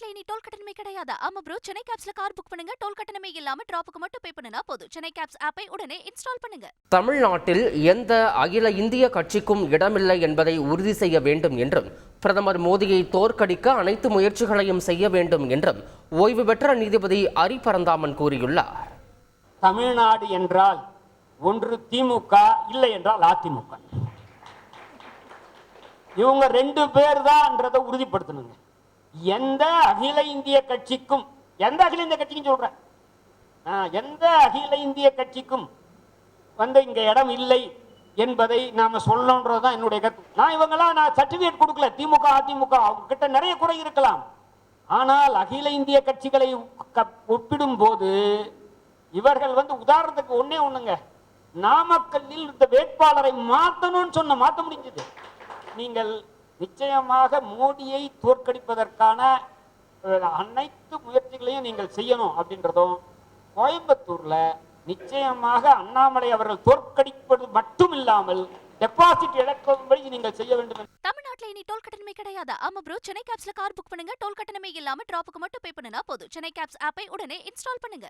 தமிழ்நாட்டுல இனி டோல் கட்டணமே கிடையாது. ஆமா ப்ரோ சென்னை கேப்ஸ்ல கார் புக் பண்ணுங்க. டோல் கட்டணமே இல்லாம டிராப்புக்கு மட்டும் பே பண்ணுனா போதும். சென்னை கேப்ஸ் ஆப்பை உடனே இன்ஸ்டால் பண்ணுங்க. தமிழ்நாட்டில் எந்த அகில இந்திய கட்சிக்கும் இடமில்லை என்பதை உறுதி செய்ய வேண்டும் என்றும் பிரதமர் மோடியை தோற்கடிக்க அனைத்து முயற்சிகளையும் செய்ய வேண்டும் என்றும் ஓய்வு பெற்ற நீதிபதி அரி பரந்தாமன் கூறியுள்ளார். தமிழ்நாடு என்றால் ஒன்று திமுக இல்லை என்றால் அதிமுக. இவங்க ரெண்டு பேர் தான்ன்றதை உறுதிப்படுத்தணுங்க. எந்த அகில இந்திய கட்சிக்கும் எந்த அகில இந்திய கட்சிக்கும் சொல்றேன். ஆ, எந்த அகில இந்திய கட்சிக்கும் வந்து இங்க இடம் இல்லை என்பதை நாம சொல்லணுன்றதுதான் என்னுடைய கருத்து. நான் இவங்கெல்லாம் நான் சர்டிபிகேட் கொடுக்கல. திமுக அதிமுக அவங்க கிட்ட நிறைய குறை இருக்கலாம். ஆனால் அகில இந்திய கட்சிகளை ஒப்பிடும் ஒப்பிடும்போது இவர்கள் வந்து உதாரணத்துக்கு ஒன்னே ஒண்ணுங்க. நாமக்கல்லில் இந்த வேட்பாளரை மாத்தணும்னு சொன்ன மாத்த முடிஞ்சது. நீங்கள் நிச்சயமாக மோடியை தோற்கடிப்பதற்கான அனைத்து முயற்சிகளையும் நீங்கள் செய்யணும் அப்படின்றதும் கோயம்புத்தூர்ல நிச்சயமாக அண்ணாமலை அவர்கள் தோற்கடிப்பது மட்டும் இல்லாமல் டெபாசிட் இழக்கும்படி நீங்கள் செய்ய வேண்டும் தமிழ்நாட்டில் இனி டோல் கட்டணமே கிடையாது. ஆமா ப்ரோ சென்னை கேப்ஸ்ல கார் புக் பண்ணுங்க. டோல் கட்டணமே இல்லாம டிராப்புக்கு மட்டும் பே பண்ணுனா போதும். சென்னை கேப்ஸ் ஆப்பை உடனே இன்ஸ்டால் பண்ணுங்க.